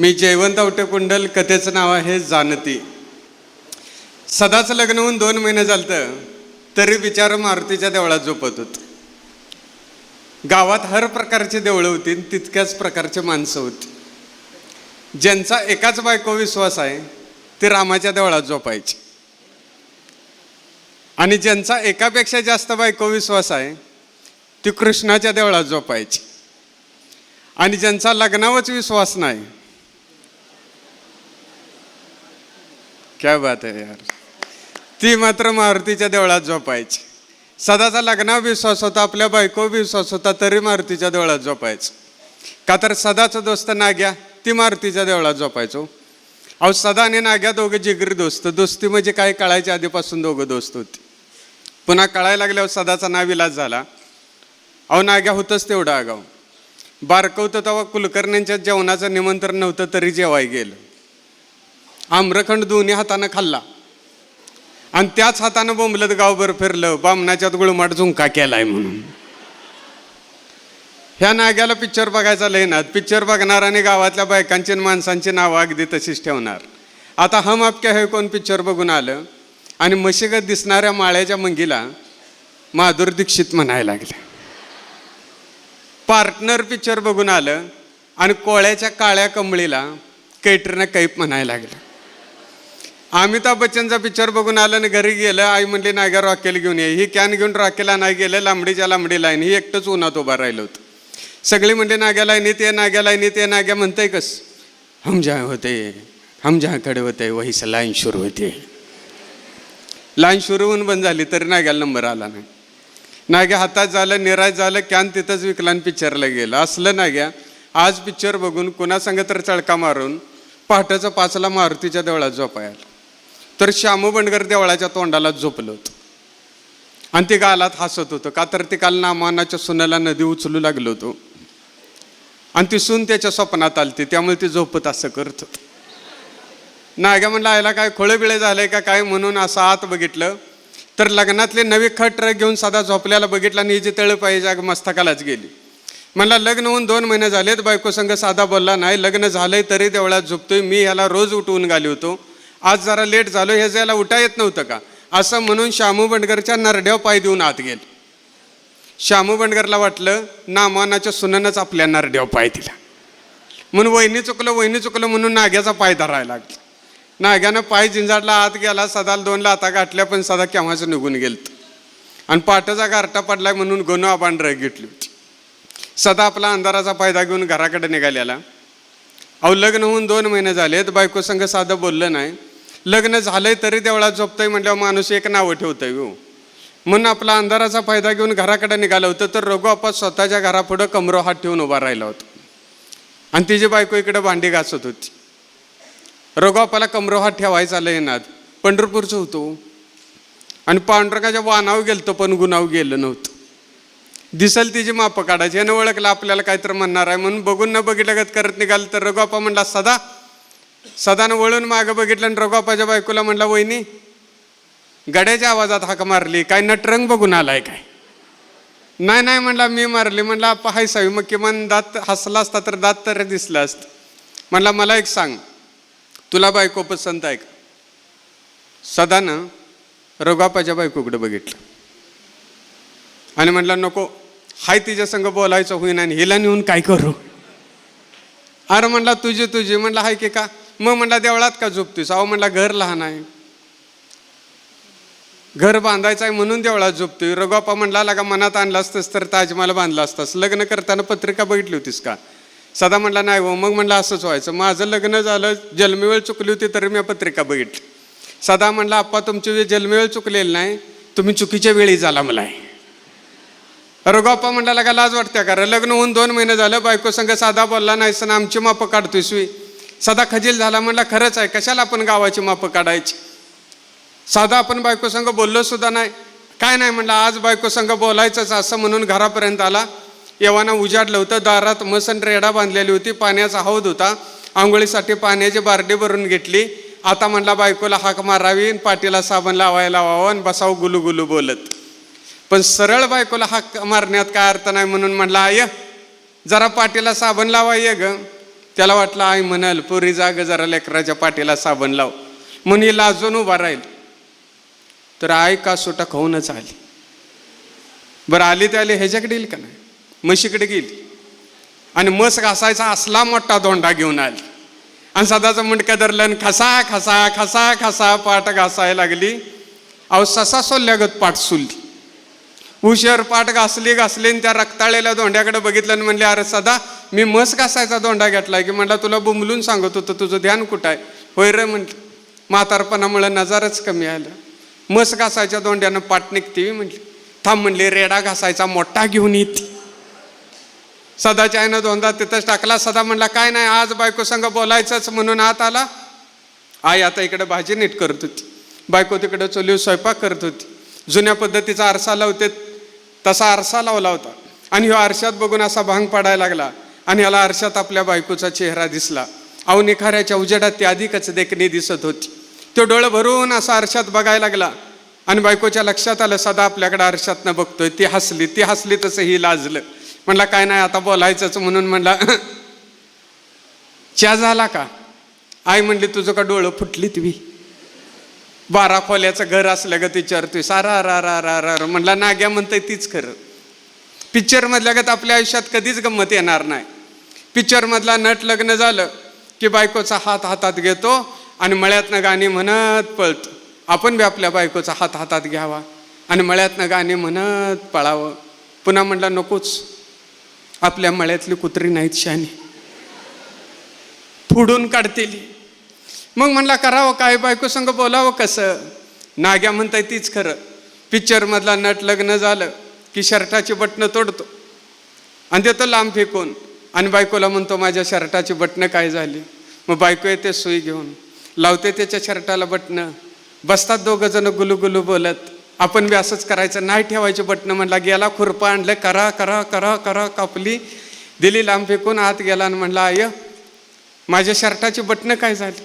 मी जयवंत आवटे कथेचं नाव आहे जानती सदाच लग्न होऊन दोन महिने झालं तरी विचार मारुतीच्या देवळात झोपत होत. गावात हर प्रकारची देवळं होती आणि तितक्याच प्रकारचे माणसं होती. ज्यांचा एकाच बायको विश्वास आहे ते रामाच्या देवळात झोपायचे. आणि ज्यांचा एकापेक्षा जास्त बायको विश्वास आहे ती कृष्णाच्या देवळात झोपायची. आणि ज्यांचा लग्नावरच विश्वास नाही क्या बात आहे यार। ती मात्र मारुतीच्या देवळात झोपायची. सदाचा लग्नावर विश्वास होता आपल्या बायको विश्वास होता तरी मारुतीच्या देवळात झोपायचं. का तर सदाचा दोस्त नाग्या ती मारुतीच्या देवळात झोपायचो. अहो सदा आणि नाग्या दोघं जिगरी दोस्त. दोस्ती म्हणजे काय कळायच्या आधीपासून दोघं दोस्त होती. पुन्हा कळायला लागल्यावर सदाचा नाव इलाज झाला. अहो नाग्या होतंच तेवढं आगाव बारकवतं तेव्हा कुलकर्ण्यांच्या जेवणाचं निमंत्रण नव्हतं तरी जेवाय गेलं. आम्रखंड दोन्ही हातानं खाल्ला. आणि त्याच हातानं बोंबलत गावभर फिरलं बामणाच्यात गुळमाट झुंका केलाय म्हणून. ह्या नाग्याला पिक्चर बघायचा लय पिक्चर बघणार आणि गावातल्या बायकांची माणसांची नावं अगदी तशीच ठेवणार. आता हम आपक्या हे कोण पिक्चर बघून आलं? आणि मशिगत दिसणाऱ्या माळ्याच्या मंगीला माधुर दीक्षित म्हणायला लागले. पार्टनर पिक्चर बघून आलं आणि कोळ्याच्या काळ्या कंबळीला कैटरीना कैप म्हणायला लागलं. अमिताभ बच्चनचा पिक्चर बघून आलं आणि घरी गेलं आई म्हणली नाही नाग्या रॉकेल घेऊन ये. ही कॅन घेऊन रॉकेला नाही गेलं लांबडीच्या लांबडी लाईन ही एकटंच उन्हात उभा राहिलं होतं. सगळी म्हणली नाग्या लाईनीत ये नाग्या लाईनीत ये नाग्या म्हणतंय कस? हम जहाँ होते हम ज्याकडे होते वहीस लाईन सुरू होते. लाईन सुरू होऊन बंद झाली तरी नाग्याला नंबर आला नाही. नाग्या हातात झालं निराश झालं कॅन तिथंच विकला आणि पिक्चरला गेलं. असलं नाग्या आज पिक्चर बघून कुणासंग तर चळका मारून पहाटेचं पाचला मारुतीच्या देवळात झोपायला तर श्यामू बंडगर देवळाच्या तोंडाला झोपलं होतं. आणि ते गालात हसत होतं. का तर ते काल नामानाच्या सुनाला नदी उचलू लागलो होतो. आणि ती सून त्याच्या स्वप्नात आलती. त्यामुळे ती झोपत असं करत होत. नाग्या म्हणलं आयला काय खोळबिळे झालंय का काय? म्हणून असं आत बघितलं. तर लग्नातले नवे खट ट्रक घेऊन साधा झोपल्याला बघितला आणि हिची तळ पाहिजे मस्तकालाच गेली. म्हणला लग्न होऊन दोन महिने झालेत. बायको संघ साधा बोलला नाही. लग्न झालंय तरी देवळात झोपतोय. मी ह्याला रोज उठवून घाली होतो. आज जरा लेट झालो हे जायला उठा येत नव्हतं का? असं म्हणून शामू बंडगरच्या नरड्याव पाय देऊन आत गेले. शामू बंडगरला वाटलं नामानाच्या सुनानंच आपल्या नरड्याव पाय दिला. म्हणून वहिनी चुकलं वहिनी चुकलं म्हणून नाग्याचा पाय धरायला लागला. नाग्यानं पाय जिंजाडला आत गेला सदाला दोन लाता गाठल्या पण सदा केव्हाच निघून गेलत. आणि पाटाचा गारटा पडला म्हणून गोनो आबांड घेतली होती. सदा आपला अंधाराचा फायदा घेऊन घराकडे निघालेला. अहो लग्न होऊन दोन महिने झालेत बायको संघ साधं बोललं नाही. लग्न झालंय तरी देवळात झोपतंय म्हटल्यावर माणूस एक नावं ठेवतंय हो. म्हणून आपला अंधाराचा फायदा घेऊन घराकडे निघालं होतं तर रघु आपा स्वतःच्या घरापुढं कमरो हात ठेवून उभा राहिला होता. आणि तिची बायको इकडे भांडी घासत होती. रघुआपाला कमरो हात ठेवायचा आलं येणार पंढरपूरचं होतो हो. आणि पांडुरंगाच्या वानाव गेलतो पण गुणाव गेलं नव्हतं. दिसल तिची मापं काढायची. यानं ओळखलं आपल्याला काहीतरी म्हणणार आहे म्हणून बघून न बघितलं करत निघाल तर रघुआपा म्हणला सदा सदानं वळून मागं बघितलं आणि रघुआपाच्या बायकोला म्हणला वहिनी गड्याच्या आवाजात हाक मारली काय नटरंग बघून आलाय काय? नाही नाही म्हणला मी मारली. म्हणला आप्पा हाय सावी. मग किमान दात हसला असता तर दात तर दिसला असतं. म्हणला मला एक सांग तुला बायको पसंत आहे का? सदानं रघुआपाच्या बायकोकडे बघितलं. आणि म्हटलं नको हाय तिच्या संग बोलायचं होईन आणि हिला नेऊन काय करू? अरे म्हणला तुझी तुझी. म्हणला हाय की का? मग म्हटला देवळात का झोपतोस अहो म्हटला घर लहान आहे. घर बांधायचं आहे म्हणून देवळात झोपतोय. रघुआपा म्हणला लगा मनात आणला असतंस तर ताजमहाल बांधला असतास. लग्न करताना पत्रिका बघितली होतीस का? सदा म्हटला नाही हो. मग म्हटलं असंच व्हायचं. माझं लग्न झालं जन्मवेळ चुकली होती तरी मी पत्रिका बघितली. सदा म्हणला आप्पा तुमची वेळ जन्मवेळ चुकलेली नाही. तुम्ही चुकीच्या वेळी झाला मला. रघुआप्पा म्हणला लगा लाज वाटत्या का लग्न होऊन दोन महिने झालं बायको संघ साधा बोलला नाही सण आमची मापं काढतोय सुई सदा खजील झाला म्हणला खरंच आहे कशाला आपण गावाची मापं काढायची? साधा आपण बायको संघ बोललो सुद्धा नाही. काय नाही म्हणलं आज बायको संघ बोलायचंच असं म्हणून घरापर्यंत आला. येवाना उजाडलं होतं दारात मसन रेडा बांधलेली होती पाण्याचा हौद होता. आंघोळीसाठी पाण्याची बारडी भरून घेतली. आता म्हणला बायकोला हाक मारावी पाटीला साबण लावायला लावावं आणि बसावं गुलू गुलू बोलत. पण सरळ बायकोला हाक मारण्यात काय अर्थ नाही म्हणून म्हणला आय जरा पाटीला साबण लावाय ये ग. त्याला वाटलं आई म्हणाल पोरी जाग जरा लेकराच्या पाठीला साबण लाव. म्हणून लाजून उभा राहील. तर आई का सुटा खाऊनच आली. बरं आली ते आली ह्याच्याकडे येईल का नाही? म्हशीकडे गेली. आणि मस घासायचा असला मोठा दोंडा घेऊन आली. आणि सदाचं मुंडकं धरलं खसा खसा खसा खसा पाठ घासायला लागली. अहो ससा सोल्यागत पाठ सुलली. उशर पाठ घासली घासली आणि त्या रक्ताळलेल्या दोंड्याकडे बघितलं आणि म्हणले अरे सदा मी मस घासायचा दोंडा घेतला की म्हणला तुला बुमलून सांगत होतं तुझं ध्यान कुठं आहे? होय रे म्हटलं. म्हातारपणामुळे नजारच कमी आलं. मस घासायच्या दोंड्यानं पाट निघते म्हटली. थांब म्हणले रेडा घासायचा मोठा घेऊन येते. सदाच्या आईनं दोनदा तिथंच टाकला. सदा म्हणला काय नाही आज बायको संग बोलायचंच म्हणून आत आला. आई आता इकडे भाजी नीट करत होती. बायको तिकडे चोलीव स्वयंपाक करत होती. जुन्या पद्धतीचा आरसा लावते तसा आरसा लावला होता. आणि ह्या आरशात बघून असा भांग पडायला लागला. आणि ह्याला आरशात आपल्या बायकोचा चेहरा दिसला. अहो निखाऱ्याच्या उजेडात ती अधिकच देखणी दिसत होती. तो डोळं भरून असा आरशात बघायला लागला. आणि बायकोच्या लक्षात आलं सदा आपल्याकडे आरशातनं बघतोय. ती हसली ती हसली तसं ही लाजलं. म्हणला काय नाही आता बोलायचंच. म्हणून म्हणला च्या झाला का? आई म्हणली तुझं का डोळं फुटली तुम्ही बारा खोल्याचं घर असलं ग तिच्यावरती. सारा रा रा रा रा. म्हणला नाग्या म्हणतंय तीच खरं. पिक्चरमधल्या गत आपल्या आयुष्यात कधीच गंमत येणार नाही. पिक्चरमधला नट लग्न झालं की बायकोचा हात हातात घेतो आणि मळ्यातनं गाणी म्हणत पळतो. आपण बी आपल्या बायकोचा हात हातात घ्यावा आणि मळ्यातनं गाणी म्हणत पळावं. पुन्हा म्हणलं नकोच. आपल्या मळ्यातली कुत्री नाहीत शानी फुडून काढतील. मग म्हणला करावं काय? बायको संग बोलावं कसं? नाग्या म्हणताय तीच खरं. पिक्चरमधला नट लग्न झालं की शर्टाची बटणं तोडतो. आणि देतो लांब फेकून. आणि बायकोला म्हणतो माझ्या शर्टाची बटणं काय झाली? मग बायको येते सुई घेऊन लावते त्याच्या शर्टाला बटणं. बसतात दोघं जण गुलू बोलत आपण बी असंच करायचं नाही ठेवायची बटणं. म्हणला गेला खुरपा आणलं करा करा करा करा कापली दिली लांब फेकून आत गेला. आणि म्हणला आय माझ्या शर्टाची बटणं काय झाली?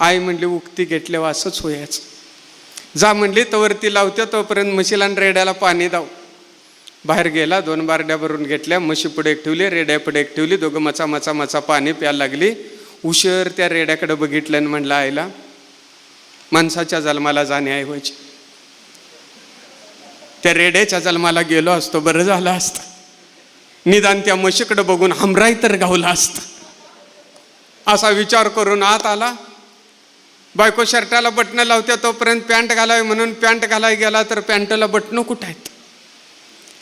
आई म्हणली उक्ती घेतल्यावर असंच होयाचं. जा म्हणली तोवरती लावते तोपर्यंत म्हशीला आणि रेड्याला पाणी दाव. बाहेर गेला दोन बारड्या भरून घेतल्या म्हशी पुढे एक ठेवली रेड्या पुढे एक ठेवली दोघं मचा मचा मचा पाणी प्यायला लागली. उशीर त्या रेड्याकडे बघितलं आणि म्हणलं आईला माणसाच्या जन्माला जाणे ऐ व्हायचे. त्या रेड्याच्या जन्माला गेलो असतो बरं झालं असतं. निदान त्या म्हशीकडे बघून हमराई तर गावला असतं. असा विचार करून आत आला. बायको शर्टाला बटणं लावते तोपर्यंत पॅन्ट घालावी म्हणून पॅन्ट घालाय गेला तर पॅन्टला बटणं कुठं आहेत?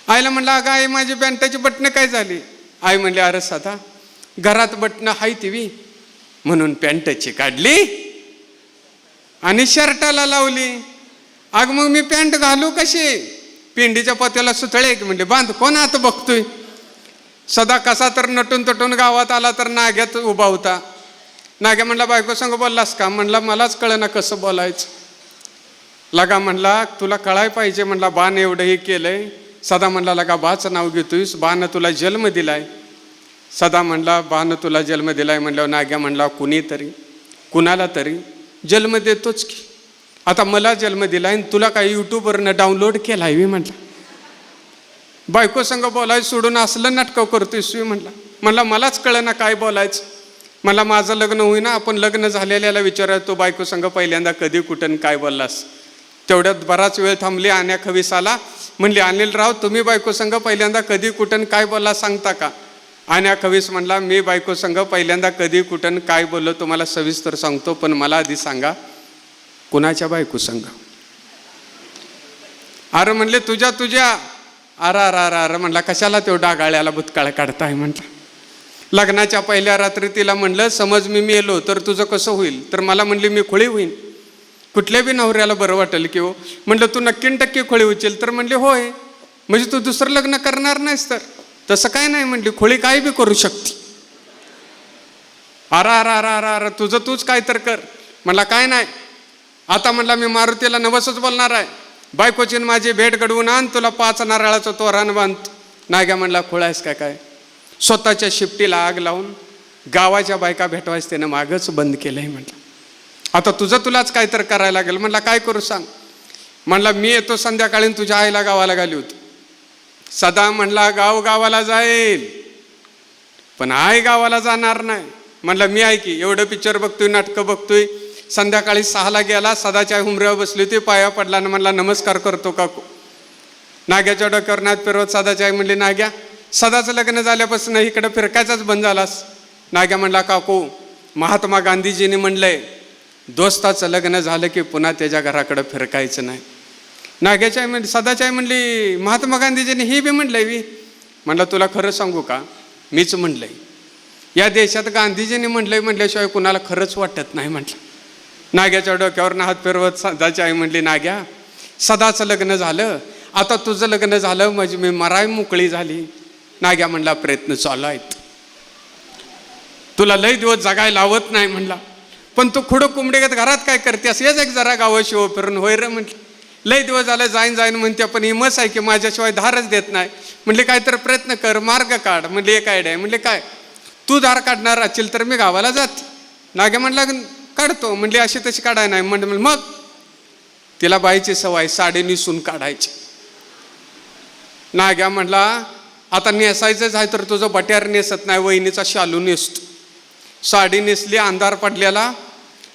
आईला म्हणलं अगं आई माझी पॅन्टाची बटणं काय झाली? आई म्हणली अरे साधा घरात बटणं हाय तिवी. म्हणून पॅन्टची काढली आणि शर्टाला लावली. अग मग मी पॅन्ट घालू कशी? पिंडीच्या पत्याला सुतळे की म्हणजे बांध कोण आता बघतोय? सदा कसा तर नटून तटून गावात आला तर नाग्यात उभा होता. नाग्या म्हणला बायको संग बोललास का? म्हणला मलाच कळना कसं बोलायचं. लगा म्हणला तुला कळाय पाहिजे. म्हणला बाण एवढं हे केलंय सदा म्हणला लगा बाचं नाव घेतोयस बानं तुला जन्म दिलाय. सदा म्हणला बानं तुला जन्म दिलाय म्हणल्यावर नाग्या म्हणला कुणी तरी कुणाला तरी जन्म देतोच की. आता मला जन्म दिला आणि तुला काही यूट्यूबवरनं डाउनलोड केला आहे मी म्हटलं. बायको संघ बोलाय सोडून असलं नाटकं करतोयस मी म्हटला. म्हणला मलाच कळना काय बोलायचं. मला माझं लग्न होईना आपण लग्न झालेल्याला विचाराय तो बायको संघ पहिल्यांदा कधी कुठं काय बोललास. तेवढ्यात बराच वेळ थांबली आण्या खवीस आला. म्हणली अनिलराव तुम्ही बायको संग पहिल्यांदा कधी कुठं काय बोलला सांगता का? आणि कवीस म्हणला मी बायको संग पहिल्यांदा कधी कुठं काय बोललो तुम्हाला सविस्तर सांगतो पण मला आधी सांगा कुणाच्या बायको संघ? अरे म्हणले तुझ्या तुझ्या. अरा अर अरा अरे म्हणला कशाला तो डागाळ्याला भूतकाळ काढताय? म्हटलं. लग्नाच्या पहिल्या रात्री तिला म्हणलं समज मी मेलो तर तुझं कसं होईल? तर मला म्हणली मी खोळी होईन. कुठल्या बी नवऱ्याला बरं वाटेल की हो म्हणलं तू नक्की टक्के खोळी होशील तर म्हणले होय. म्हणजे तू दुसरं लग्न करणार नाहीस तर. तसं काय नाही म्हणली खोळी काय बी करू शकते. अरा अरा अरा अरा अरा तुझं तूच काय तर कर. म्हणला काय नाही. आता म्हणला मी मारुतीला नवसच बोलणार आहे. बायकोची माझी भेट घडवून आण तुला पाच नारळाचं तोरण बांध. नाग्या म्हणला खोळायस काय काय? स्वतःच्या शिफ्टीला आग लावून गावाच्या बायका भेटवायस त्यानं मागच बंद केलंय म्हटलं आता तुझं तुलाच काय तर करायला लागेल. म्हणला काय करू सांग? म्हणला मी येतो संध्याकाळी तुझ्या आईला गावाला घाली. होती सदा म्हणला गाव गावाला जाईल. पण आई गावाला जाणार नाही. म्हणलं मी आहे की एवढं पिक्चर बघतोय नाटकं बघतोय. संध्याकाळी सहाला गेला सदाच्या हुमऱ्यावर बसली होती पाया पडला आणि म्हणला नमस्कार करतो काकू. नाग्याच्या डोक्यावर नाथ फिरवत सदाची आई म्हणली नाग्या सदाचं लग्न झाल्यापासून इकडं फिरकायचाच बंद झालास. नाग्या म्हणला काकू महात्मा गांधीजीने म्हणलंय दोस्ताचं लग्न झालं की पुन्हा त्याच्या घराकडं फिरकायचं नाही. नागेच्या आई म्हणली सदाची आई म्हणली महात्मा गांधीजींनी ही बी म्हणलंय मी म्हणलं तुला खरं सांगू का? मीच म्हणलंय या देशात गांधीजींनी म्हणलंय म्हटल्याशिवाय कुणाला खरंच वाटत नाही म्हटलं. नाग्याच्या डोक्यावर हात फिरवत सदाची आई म्हणली नाग्या सदाचं लग्न झालं. आता तुझं लग्न झालं म्हणजे मी मराय मोकळी झाली. नाग्या म्हणला प्रयत्न चालू आहेत. तुला लय दिवस जगायला लावत नाही म्हणला. पण तू खुडं कोंबडेगत घरात काय करतेस? येच एक जरा गावं शिव हो फिरून होय रे म्हटलं. लय दिवस झालं जाईन जाईन म्हणते पण ही मस आहे की माझ्याशिवाय धारच देत नाही. म्हणले काय तर प्रयत्न कर मार्ग काढ. म्हणले एक आयडिया आहे. म्हणले काय? तू धार काढणार असेल तर मी गावाला जात. नागे म्हणला काढतो. म्हणले अशी तशी काढाय नाही. म्हणजे मग? तिला बाईची सवय साडी निसून काढायची. नाग्या म्हणला आता नेसायचंच आहे तर तुझं बट्यार नेसत नाही वहिनीचा शालू नेसतो. साडी नेसली अंधार पडलेला.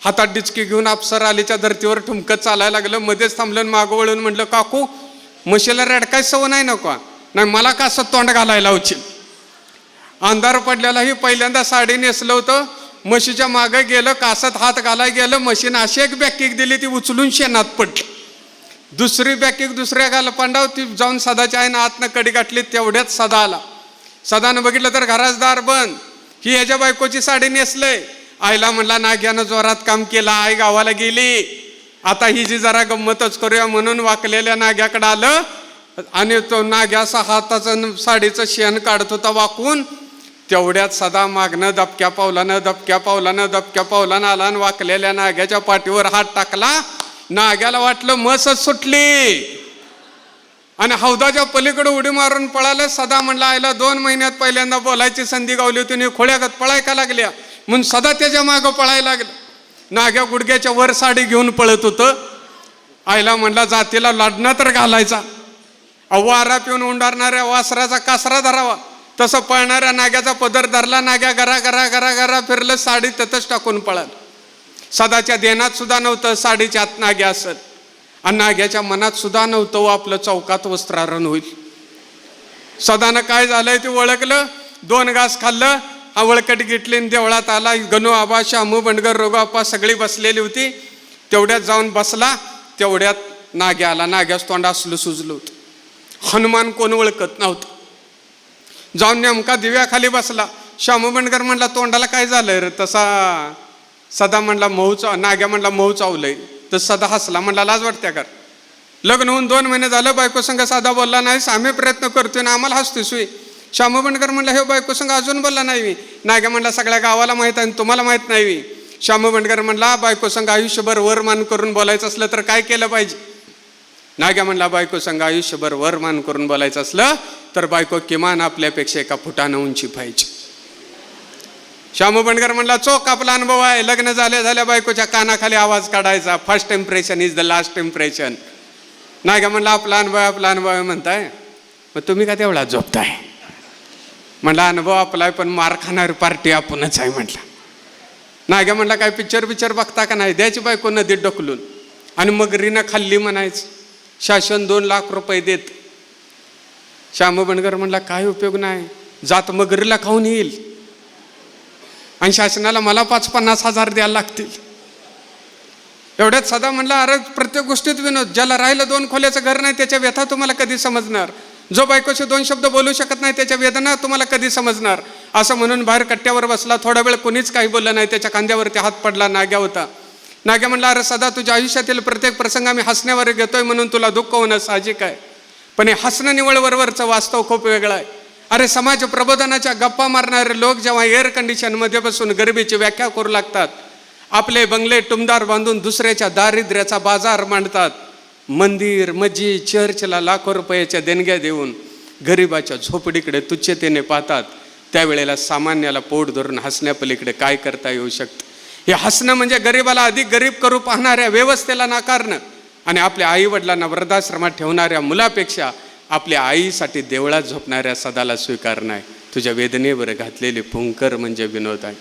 हातात डिचकी घेऊन अप्सर आलीच्या धर्तीवर ठुमकत चालायला लागलं. मध्येच थांबलं मागं वळून म्हटलं काकू म्हशीला रडकाय सवय नाही नको. नाही मला का असं तोंड घालायला उचील? अंधार पडलेलाही पहिल्यांदा साडी नेसलं होतं. म्हशीच्या मागं गेलं कासत हात घालाय गेलं. मशीन अशी एक बॅकिक दिली ती उचलून शेणात पडली. दुसरी बॅकिक दुसऱ्या गाला पांडाव ती जाऊन सदाच्या आईनं आतनं कडी गाठली तेवढ्याच सदा आला. सदानं बघितलं तर घराच दार बंद. ही ह्याच्या बायकोची साडी नेसलंय. आईला म्हणला नाग्यानं जोरात काम केलं आई गावाला गेली. आता ही जी जरा गंमतच करूया म्हणून वाकलेल्या नाग्याकडे आलं आणि तो नाग्या असा हाताचं साडीचं शेण काढत होता वाकून. तेवढ्यात सदा मागणं दबक्या पावलानं दबक्या पावलानं दबक्या पावलानं आला आणि वाकलेल्या नाग्याच्या पाठीवर हात टाकला. नाग्याला वाटलं मसच सुटली. आणि हौदाच्या पलीकडे उडी मारून पळालं. सदा म्हणला आयला दोन महिन्यात पहिल्यांदा बोलायची संधी गावली होती आणि खोळ्यागत पळायका लागल्या? म्हणून सदा त्याच्या मागं पळायला लागलं. नाग्या गुडघ्याच्या वर साडी घेऊन पळत होतं. आईला म्हणला जातीला लाडणं तर घालायचा. वारा पिऊन उंडारणाऱ्या वासराचा कासरा धरावा. तसं पळणाऱ्या नाग्याचा पदर धरला नाग्या घरा घरा घरा घरा फिरलं साडी ततच टाकून पळाल. सदाच्या देनात सुद्धा नव्हतं साडीच्या आत नाग्या असत आणि नाग्याच्या मनात सुद्धा नव्हतं व आपलं चौकात वस्त्रारण होईल. सदानं काय झालंय ते ओळखलं दोन घास खाल्लं आवळकट वळकट आणि देवळात आला. गणू आबा शामू बंडगर रोगो सगळी बसलेली होती. तेवढ्यात जाऊन बसला तेवढ्यात नाग्या आला. नाग्यास तोंड असलं सुजलं होतं. हनुमान कोण ओळखत नव्हतं. जाऊन नेमका दिव्याखाली बसला. शामू बंडगर म्हणला तोंडाला काय झालंय रे तसा? सदा म्हणला मऊ चा नाग्या म्हणला मऊ चावलंय. तर सदा हसला म्हणला लाज वाटत्या कर लग्न होऊन दोन महिने झालं बायको संघ साधा बोलला नाही आम्ही प्रयत्न करतोय ना आम्हाला हसतोय सुई. शामू बंडकर म्हणलं हे बायको संघ अजून बोलला नाही मी. नाग्या म्हणला सगळ्या गावाला माहीत आहे आणि तुम्हाला माहीत नाही मी. शामू बंडकर म्हणला बायको संघ आयुष्यभर वर मान करून बोलायचं असलं तर काय केलं पाहिजे? नाग्या म्हणला बायको संघ आयुष्यभर वर मान करून बोलायचं असलं तर बायको किमान आपल्यापेक्षा एका फुटानं उंची पाहिजे. श्यामू बंडकर म्हणला चोख आपला अनुभव आहे. लग्न झाल्या झाल्या बायकोच्या कानाखाली आवाज काढायचा. First impression is the last impression का म्हटला आपला अनुभव आपला अनुभव आहे म्हणताय. मग तुम्ही का तेवढा झोपताय? म्हणला अनुभव आपला आहे पण मार खाणारी पार्टी आपणच आहे म्हटलं का म्हणला काय पिक्चर पिक्चर बघता का नाही? द्यायची बायको नदीत ढकलून. आणि मग रीनं खाल्ली म्हणायचं शासन दोन लाख रुपये देत. श्यामू बंडकर म्हणला काय उपयोग नाही. जात मगरीला खाऊन येईल. आणि शासनाला मला पाच पन्नास हजार द्यायला लागतील. एवढ्यात सदा म्हणला अरे प्रत्येक गोष्टीत विनोद ज्याला राहिलं दोन खोल्याचं घर नाही त्याच्या व्यथा तुम्हाला कधी समजणार? जो बायकोशी दोन शब्द बोलू शकत नाही त्याच्या वेदना तुम्हाला कधी समजणार? असं म्हणून बाहेर कट्ट्यावर बसला थोडा वेळ कोणीच काही बोललं नाही त्याच्या कांद्यावरती हात पडला नाग्या होता. नाग्या म्हणला अरे सदा तुझ्या आयुष्यातील प्रत्येक प्रसंग आम्ही हसण्यावर घेतोय म्हणून तुला दुःख होणं साहजिक आहे. पण हे हसणं निवळवरवरचं वास्तव खूप वेगळं आहे. अरे समाज प्रबोधनाच्या गप्पा मारणारे लोक जेव्हा एअर कंडिशनमध्ये बसून गरिबीची व्याख्या करू लागतात आपले बंगले टुमदार बांधून दुसऱ्याच्या दारिद्र्याचा बाजार मांडतात. मंदिर मस्जिद चर्चला लाखो रुपयाच्या देणग्या देऊन गरिबाच्या झोपडीकडे तुच्छतेने पाहतात. त्यावेळेला सामान्याला पोट धरून हसण्यापलीकडे काय करता येऊ शकतं? हे हसणं म्हणजे गरिबाला अधिक गरीब करू पाहणाऱ्या व्यवस्थेला नाकारणं आणि आपल्या आई वडिलांना वृद्धाश्रमात ठेवणाऱ्या मुलापेक्षा आपल्या आईसाठी देवळात झोपणाऱ्या सदाला स्वीकार नाही. तुझ्या वेदनेवर घातलेले फुंकर म्हणजे विनोद आहे.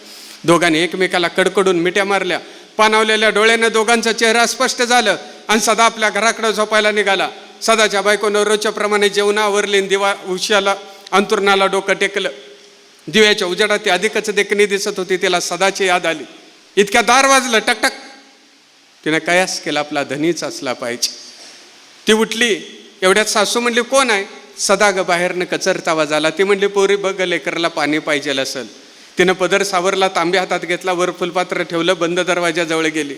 दोघांनी एकमेकाला कडकडून मिट्या मारल्या पानावलेल्या डोळ्यानं दोघांचा चेहरा स्पष्ट झालं आणि सदा आपल्या घराकडे झोपायला निघाला. सदाच्या बायकोनं रोजच्या प्रमाणे आवरली दिवा उशाला अंतुरणाला डोकं टेकलं. दिव्याच्या उजेडात ती अधिकच देखणी दिसत होती तिला सदाची याद आली. इतक्या दार वाजलं टकटक तिनं कयास केला आपला धनीच असला पाहिजे. ती उठली एवढ्यात सासू म्हणली कोण आहे? सदा ग बाहेरनं कचरता आवाज आला. ती म्हणली पोरी बघ लेकरला पाणी पाहिजे असेल. तिनं पदर सावरला तांबे हातात घेतला वर फुलपात्र ठेवलं बंद दरवाजाजवळ गेली.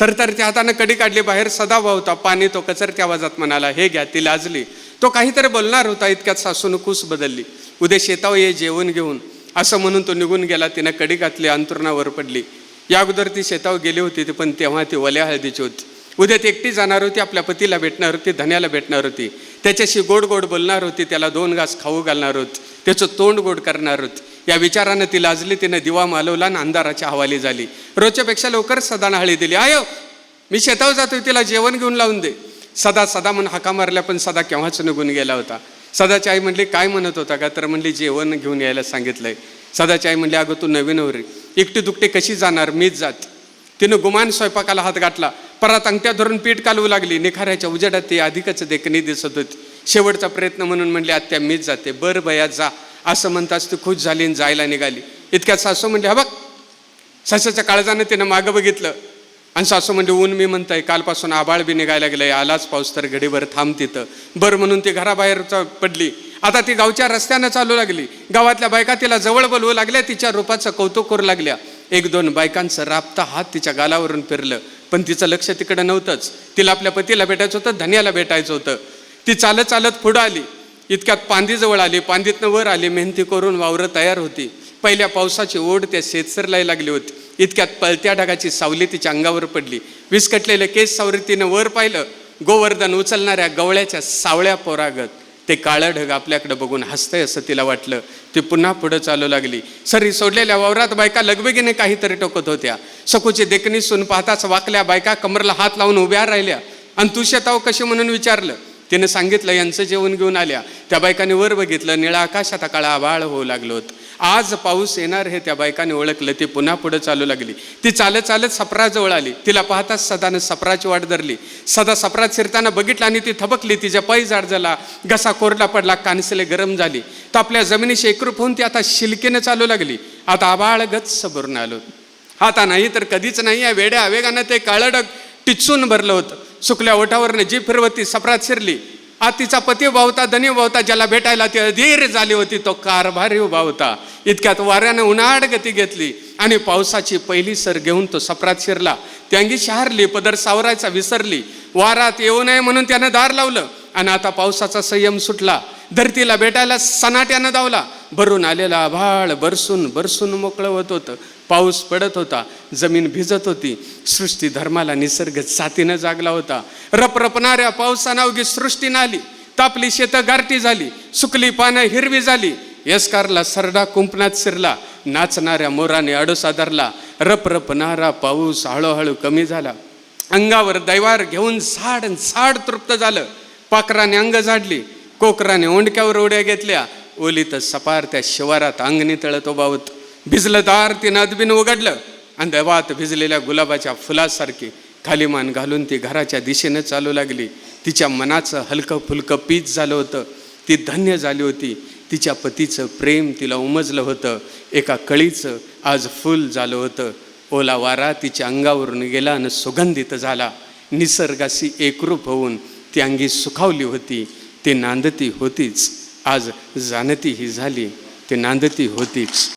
तर तर त्या हातानं कडी काढली बाहेर सदा होता पाणी तो कचरत्या आवाजात म्हणाला हे घ्या ती लाजली. तो काहीतरी बोलणार होता इतक्यात सासून कूस बदलली. उद्या शेतावर ये जेवण घेऊन. असं म्हणून तो निघून गेला तिनं कडी घातली अंतरुणावर पडली. या अगोदर ती शेतावर गेली होती ती पण तेव्हा ती वल्या हळदीची होती. उद्या ती एकटी जाणार होती आपल्या पतीला भेटणार होती धन्याला भेटणार होती. त्याच्याशी गोड गोड बोलणार होती त्याला दोन घास खाऊ घालणार होत त्याचं तोंड गोड करणार होत. या विचारानं ती लाजली तिनं दिवा मालवला आणि अंधाराच्या हवाली झाली. रोजच्यापेक्षा लवकर सदानं हळी दिली आयो मी शेतावर जातोय तिला जेवण घेऊन लावून दे. सदा सदा म्हणून हाका मारल्या पण सदा केव्हाच निघून गेला होता. सदाची आई म्हणली काय म्हणत होता का? तर म्हणली जेवण घेऊन यायला सांगितलंय. सदाची आई म्हणली अगं तू नवीन वरी एकटी दुकटी कशी जाणार? मीच जात. तिनं गुमान स्वयंपाकाला हात गाठला परत अंगठ्या धरून पीठ कालवू लागली. निखाऱ्याच्या उजेडात ती अधिकच देखणी दिसत होती. शेवटचा प्रयत्न म्हणून म्हणले आत्या मीच जाते. बर भया जा. असं म्हणताच ती खुश झाली आणि जायला निघाली. इतक्यात सासू म्हणले हा बघ सशाच्या काळजानं तिनं मागं बघितलं. आणि सासू म्हणजे ऊन मी म्हणताय कालपासून आबाळ बी निघायला गेलंय. आलाच पाऊस तर घडीभर थांब तिथं. बरं म्हणून ती घराबाहेर पडली. आता ती गावच्या रस्त्यानं चालू लागली. गावातल्या बायका तिला जवळ बोलवू लागल्या. तिच्या रूपाचं कौतुक करू लागल्या. एक दोन बायकांचं राबता हात तिच्या गालावरून फिरलं. पण तिचं लक्ष तिकडं नव्हतंच. तिला आपल्या पतीला भेटायचं होतं धन्याला भेटायचं होतं. ती चालत चालत पुढं आली. इतक्यात पांदीजवळ आली. पांदीतनं वर आली. मेहनती करून वावरं तयार होती. पहिल्या पावसाची ओढ त्या शेतसरलाही लागली होती. इतक्यात पळत्या ढगाची सावली तिच्या अंगावर पडली. विस्कटलेले केस सावरी तिनं वर पाहिलं. गोवर्धन उचलणाऱ्या गवळ्याच्या सावळ्या पोरागत. ते काळं ढग आपल्याकडं बघून हसतंय असं तिला वाटलं. ती पुन्हा पुढं चालू लागली. सरी सोडलेल्या वावरात बायका लगबगीने काहीतरी टोकत होत्या. सकूची देखणी सून पाहताच वाकल्या बायका कमरला हात लावून उभ्या राहिल्या. आणि तू शेताव कशी म्हणून विचारलं? तिने सांगितलं यांचं जेवण घेऊन आल्या. त्या बायकाने वर बघितलं निळा आकाशात काळा आबाळ होऊ लागलो होतं. आज पाऊस येणार हे त्या बायकाने ओळखलं ती पुन्हा पुढे चालू लागली. ती चालत चालत सपराजवळ आली. तिला पाहताच सदानं सपराची वाट धरली. सदा सपरात शिरताना बघितलं आणि ती थबकली. तिच्या पायी जाड झाला. घसा कोरडा पडला. कानसले गरम झाली. तर आपल्या जमिनीशी एकरूप होऊन ती आता शिलकेनं चालू लागली. आता आबाळ गच्च भरून आलो. आता नाही तर कधीच नाही. या वेड्या आवेगानं ते काळडग टिचून भरलं होतं. सुकल्या ओठावरनं जी फिरवती सपरात शिरली. हा तिचा पती उभा होता धनी उभा होता ज्याला भेटायला ती अधीर झाली होती तो कारभारी उभा होता इतक्यात वाऱ्यानं उन्हाळ गती घेतली आणि पावसाची पहिली सर घेऊन तो सपरात शिरला. त्यांगी शहारली पदर सावरायचा विसरली. वारात येऊ नये म्हणून त्यानं दार लावलं आणि आता पावसाचा संयम सुटला. धरतीला भेटायला सनाट्यानं धावला. भरून आलेला आभाळ बरसून बरसून मोकळं होत होतं. पाऊस पडत होता जमीन भिजत होती सृष्टी धर्माला निसर्ग साथीनं जागला होता. रपरपणाऱ्या पावसानं अवघी सृष्टी नाली तापली शेतं गारटी झाली सुकली पानं हिरवी झाली. यस्कारला सरडा कुंपणात शिरला नाचणाऱ्या मोराने अडोसा धरला. रपरपणारा पाऊस हळूहळू कमी झाला. अंगावर दैवार घेऊन झाड आणि झाड तृप्त झालं. पाकराने अंग झाडली कोकराने ओंडक्यावर उड्या घेतल्या. ओलीत सपार त्या शिवारात अंगणी तळत ओबावत भिजलं दार तिनं अदबीन उघडलं. आणि दैवात भिजलेल्या गुलाबाच्या फुलासारखी खाली मान घालून ती घराच्या दिशेनं चालू लागली. तिच्या मनाचं हलकं फुलकं पीच झालं होतं. ती धन्य झाली होती. तिच्या पतीचं प्रेम तिला उमजलं होतं. एका कळीचं आज फुल झालं होतं. ओला वारा तिच्या अंगावरून गेला आणि सुगंधित झाला. निसर्गाशी एकरूप होऊन ती अंगी सुखावली होती. ती नांदती होतीच. आज जाणती ही झाली. ती नांदती होतीच.